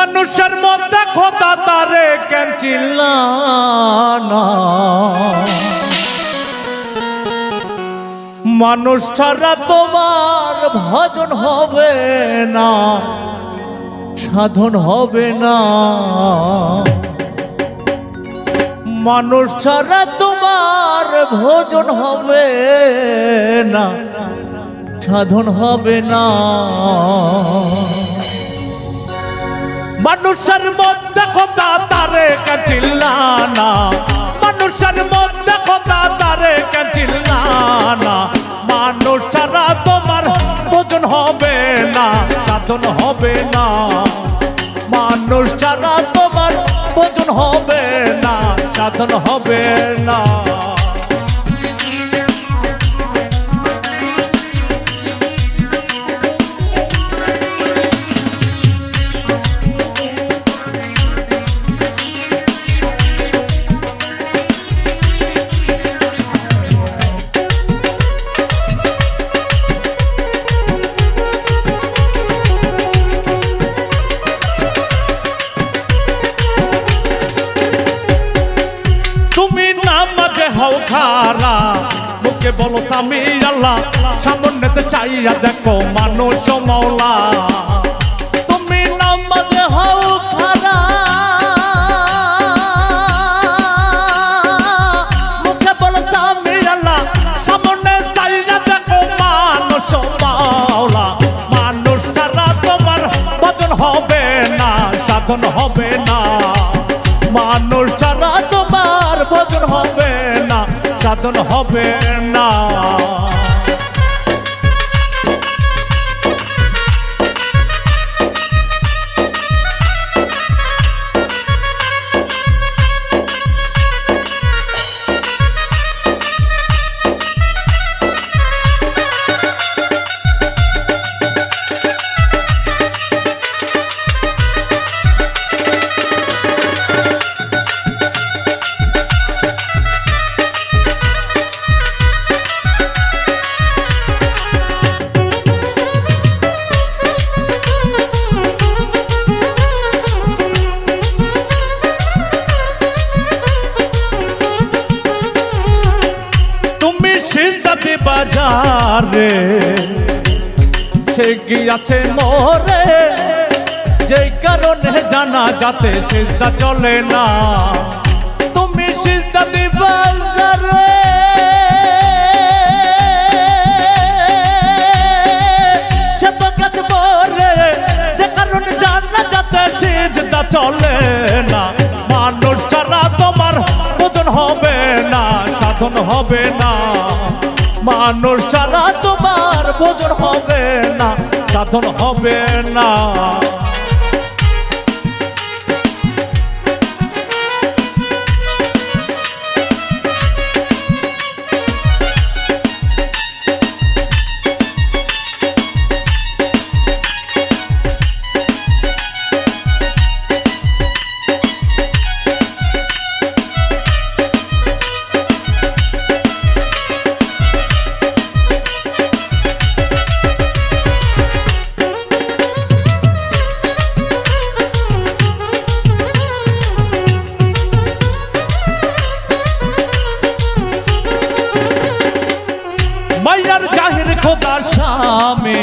মানুষের মধ্যে খোদা তারে কেন চিল্লানা মানুষ ছাড়া তোমার ভজন হবে না, সাধন হবে না। মানুষ ছাড়া তোমার ভোজন হবে না, সাধন হবে না। মানুষের মধ্যে কথা তারে কাচিল্লানা মানুষের মধ্যে কথা তারে কাচিল্লানা মানুষ ছাড়া তোমার ভোজন হবে না, সাধন হবে না। মানুষ ছাড়া তোমার ভোজন হবে না, সাধন হবে বলো আল্লাহ সামনেতে চাইয়া দেখো মানুষ মৌলা তুমি নামাজে দেখো মানুষ মানুষ ছাড়া তোমার বদন হবে না, সাধন হবে না। মানুষ তোমার ভোজন হবে না, সাধন হবে না। সিদ্ধাতে বাজারে সে গিয়াছে মোরে? যে কারণে জানা যাতে সিদ্ধা চলে না। তুমি সিদ্ধাতে বাজারে সে তো কাছে মোরে যে কারণে জানা যাতে সিদ্ধা চলে সাধন হবে না। মানুষ ছাড়া তোমার ভোজন হবে না সাধন হবে না। খোদার সামে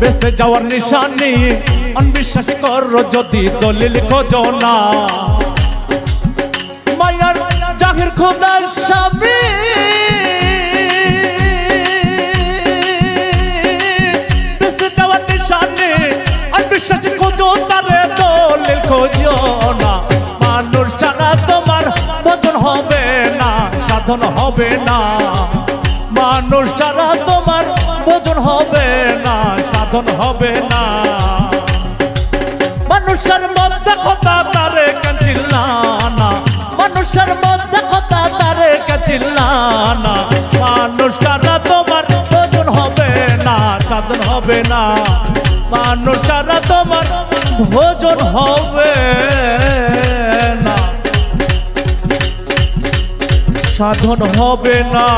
বেসতে যাওয়ার নিশানি, অনবিশ্বাস করো যদি দলিল খোঁজো না। মাইয়ার জাহির খোদার সামে বেসতে যাওয়ার নিশানি, অনবিশ্বাস খোঁজো তারে, দলিল খোঁজো না। মানুষ ছাড়া তোমার বদন হবে না, সাধন হবে না। মানুষ ছাড়া তোমার ভোজন হবে না, সাধন হবে না। মানুষের মধ্যে কথা তারে কাচিল্লানা মানুষের মধ্যে কথা তারে কাচিল্লানা মানুষ ছাড়া তোমার ভোজন হবে না, সাধন হবে না। মানুষ ছাড়া তোমার ভোজন হবে সাধন হবে না।